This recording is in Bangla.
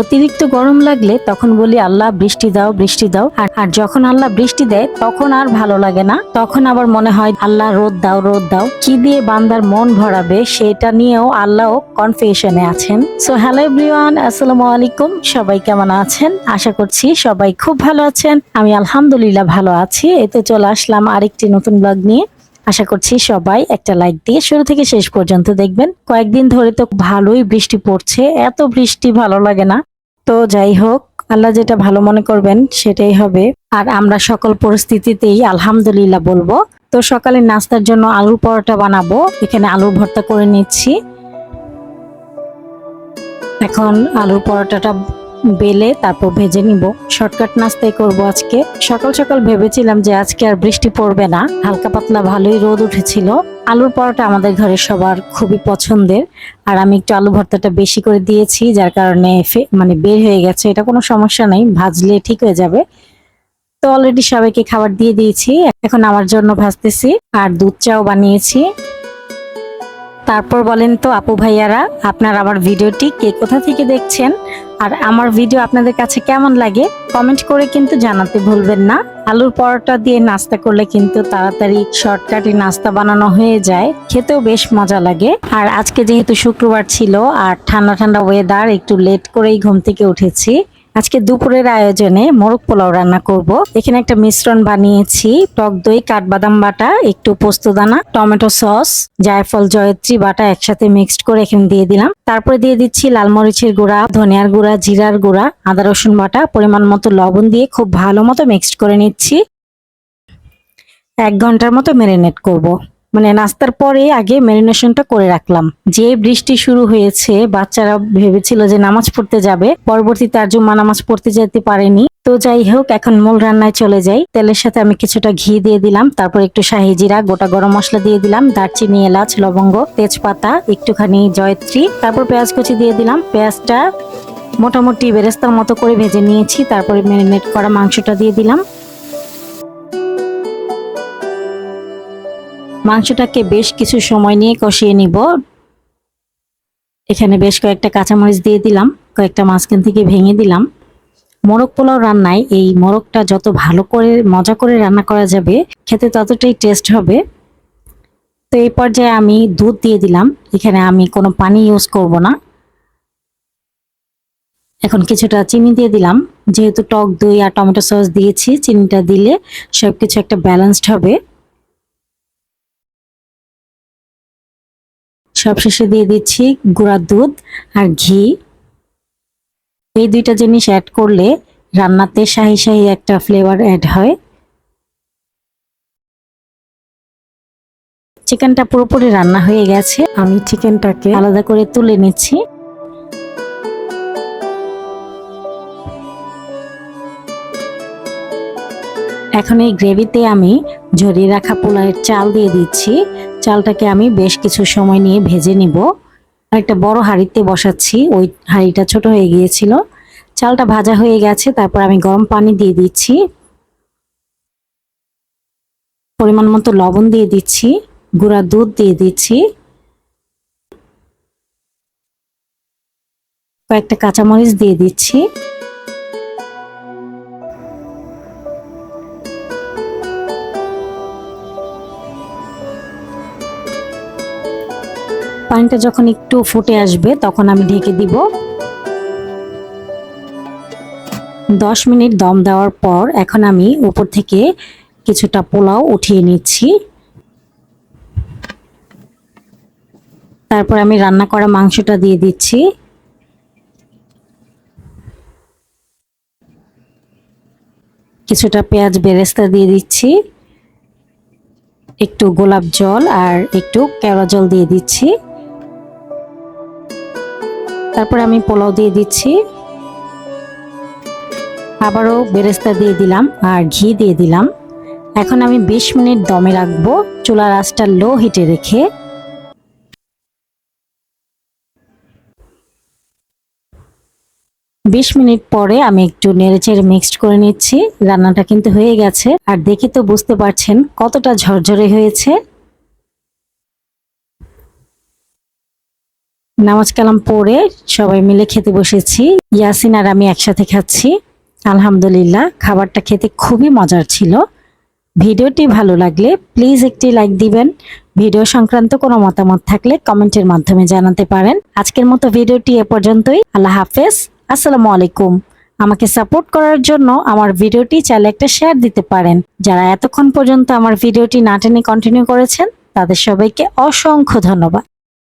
অতিরিক্ত গরম লাগলে তখন বলি, আল্লাহ, বৃষ্টি দাও বৃষ্টি দাও। আর যখন আল্লাহ বৃষ্টি দেয়, তখন আর ভালো লাগে না। তখন আবার মনে হয়, আল্লাহ, রোদ দাও রোদ দাও। কি দিয়ে বান্দার মন ভরাবে, সেটা নিয়েও আল্লাহ কনফিউশনে আছেন। সো হ্যালো এভরিওয়ান আসসালামু আলাইকুম। সবাই কেমন আছেন? আশা করছি সবাই খুব ভালো আছেন। আমি আলহামদুলিল্লাহ ভালো আছি। এতে চলে আসলাম আরেকটি নতুন ব্লগ নিয়ে। আশা করছি সবাই একটা লাইক দিয়ে শুরু থেকে শেষ পর্যন্ত দেখবেন। কয়েকদিন ধরে তো ভালোই বৃষ্টি পড়ছে, এত বৃষ্টি ভালো লাগে না। তো যাই হোক, আল্লাহ যেটা ভালো মনে করবেন সেটাই হবে। আর আমরা সকল পরিস্থিতিতেই আলহামদুলিল্লাহ বলব। তো সকালে নাস্তার জন্য আলুর পরোটা বানাবো, এখানে আলুর ভর্তা করে নিচ্ছি। এখন আলুর পরোটাটা বেলে তারপর ভেজে নিব। শর্টকাট নাস্তাই করব আজকে। সকাল সকাল ভেবেছিলাম যে আজকে আর বৃষ্টি পড়বে না। হালকা পাতলা ভালোই রোদ উঠেছিল। আলুর পরোটা আমাদের ঘরে সবার খুবই পছন্দের। আর আমি একটু আলু ভর্তাটা বেশি করে দিয়েছি, যার কারণে মানে বের হয়ে গেছে। এটা কোনো সমস্যা নেই, ভাজলে ঠিক হয়ে যাবে। তো অলরেডি সবাইকে খাবার দিয়ে দিয়েছি। এখন আমার জন্য ভাজতেছি। আর দুধ চাও বানিয়েছি। তারপর বলেন তো আপু ভাইয়ারা, আপনার আমার ভিডিওটি কে কোথা থেকে দেখছেন? আর আমার ভিডিও আপনাদের কাছে কেমন লাগে কমেন্ট করে কিন্তু জানাতে ভুলবেন না। আলুর পরোটা দিয়ে নাস্তা করলে কিন্তু তাড়াতাড়ি শর্টকাটে নাস্তা বানানো হয়ে যায়, খেতেও বেশ মজা লাগে। আর আজকে যেহেতু শুক্রবার ছিল, আর ঠান্ডা ঠান্ডা ওয়েদার একটু লেট করেই ঘুম থেকে উঠেছি। আজকে দুপুরের আয়োজনে মোরগ পোলাও রান্না করব। এখানে একটা মিশ্রণ বানিয়েছি, টক দই, কাঠবাদাম বাটা, একটু পোস্তদানা টমেটো সস, জায়ফল, জয়ত্রী বাটা একসাথে মিক্সড করে এখানে দিয়ে দিলাম। তারপরে দিয়ে দিচ্ছি লাল মরিচের গুঁড়া, ধনিয়ার গুঁড়া, জিরার গুঁড়া, আদা, রসুন বাটা, পরিমাণ মতো লবণ দিয়ে খুব ভালো মতো মিক্সড করে নিচ্ছি। এক ঘণ্টার মতো ম্যারিনেট করব। মানে নাস্তার পরে আগে ম্যারিনেশনটা করে রাখলাম। যে বৃষ্টি শুরু হয়েছে, বাচ্চারা ভেবেছিল যে নামাজ পড়তে যাবে, পরবর্তীতে আর জুম্মা নামাজ পড়তে যেতে পারেনি। তো যাই হোক, এখন মূল রান্নায় চলে যাই। তেলের সাথে আমি কিছুটা ঘি দিয়ে দিলাম, তারপর একটু শাহি জিরা, গোটা গরম মশলা দিয়ে দিলাম, দারচিনি, এলাচ, লবঙ্গ, তেজপাতা, একটুখানি জয়ত্রী, তারপর পেঁয়াজ কুচি দিয়ে দিলাম। পেঁয়াজটা মোটামুটি বেরেস্তার মতো করে ভেজে নিয়েছি, তারপরে ম্যারিনেট করা মাংসটা দিয়ে দিলাম। মাংসটাকে বেশ কিছু সময় নিয়ে কষিয়ে নিব। এখানে বেশ কয়েকটা কাঁচামরিচ দিয়ে দিলাম, কয়েকটা মাঝখান থেকে ভেঙে দিলাম। মোরগ পোলাও রান্নায় এই মোরগটা যত ভালো করে, মজা করে রান্না করা যাবে, খেতে ততটাই টেস্ট হবে। তো এই পর্যায়ে আমি দুধ দিয়ে দিলাম, এখানে আমি কোনো পানি ইউজ করব না। এখন কিছুটা চিনি দিয়ে দিলাম, যেহেতু টক দই আর টমেটো সস দিয়েছি, চিনিটা দিলে সব কিছু একটা ব্যালেন্সড হবে। সবশেষে দিয়ে দিচ্ছি গুঁড়া দুধ আর ঘি। এই দুইটা জিনিস অ্যাড করলে রান্নাতে শাহি শাহি একটা ফ্লেভার অ্যাড হয়। চিকেনটা পুরোপুরি রান্না হয়ে গেছে। আমি চিকেনটাকে আলাদা করে তুলে নিচ্ছি। এখন এই গ্রেভিতে আমি ঝরিয়ে রাখা পোলাওয়ের চাল দিয়ে দিচ্ছি। চালটাকে আমি বেশ কিছু সময় নিয়ে ভেজে নিব। একটা বড় হাঁড়িতে বসাচ্ছি। ওই হাঁড়িটা ছোট হয়ে গিয়েছিল। চালটা ভাজা হয়ে গেছে, তারপর আমি গরম পানি দিয়ে দিচ্ছি। পরিমাণ মতো লবণ দিয়ে দিচ্ছি, গুঁড়া দুধ দিয়ে দিচ্ছি। কয়েকটা কাঁচামরিচ দিয়ে দিচ্ছি। পানিটা যখন একটু ফুটে আসবে, তখন আমি ঢেকে দিব। দশ মিনিট দম দেওয়ার পর এখন আমি উপর থেকে কিছুটা পোলাও উঠিয়ে নিচ্ছি। তারপর আমি রান্না করা মাংসটা দিয়ে দিচ্ছি। কিছুটা পেঁয়াজ বেরেস্তা দিয়ে দিচ্ছি। একটু গোলাপ জল আর একটু কেওড়া জল দিয়ে দিচ্ছি। তারপরে আমি পোলাও দিয়ে দিচ্ছি। আবারও বেরেস্তা দিয়ে দিলাম আর ঘি দিয়ে দিলাম। এখন আমি ২০ মিনিট দমে রাখব চুলার আঁচটা লো হিটে রেখে। বিশ মিনিট পরে আমি একটু নেড়েচেড়ে মিক্সড করে নিচ্ছি। রান্নাটা কিন্তু হয়ে গেছে। আর দেখে তো বুঝতে পারছেন কতটা ঝরঝরে হয়েছে। নামাজ কালাম পড়ে সবাই মিলে খেতে বসেছি। ইয়াসিন আর আমি একসাথে খাচ্ছি। আলহামদুলিল্লাহ, খাবারটা খেতে খুবই মজার ছিল। ভিডিওটি ভালো লাগলে প্লিজ একটি লাইক দিবেন। ভিডিও সংক্রান্ত কোনো মতামত থাকলে কমেন্টের মাধ্যমে জানাতে পারেন। আজকের মতো ভিডিওটি এ পর্যন্তই। আল্লাহ হাফেজ। আসসালামু আলাইকুম। আমাকে সাপোর্ট করার জন্য আমার ভিডিওটি চাইলে একটা শেয়ার দিতে পারেন। যারা এতক্ষণ পর্যন্ত আমার ভিডিওটি না টেনে কন্টিনিউ করেছেন, তাদের সবাইকে অসংখ্য ধন্যবাদ।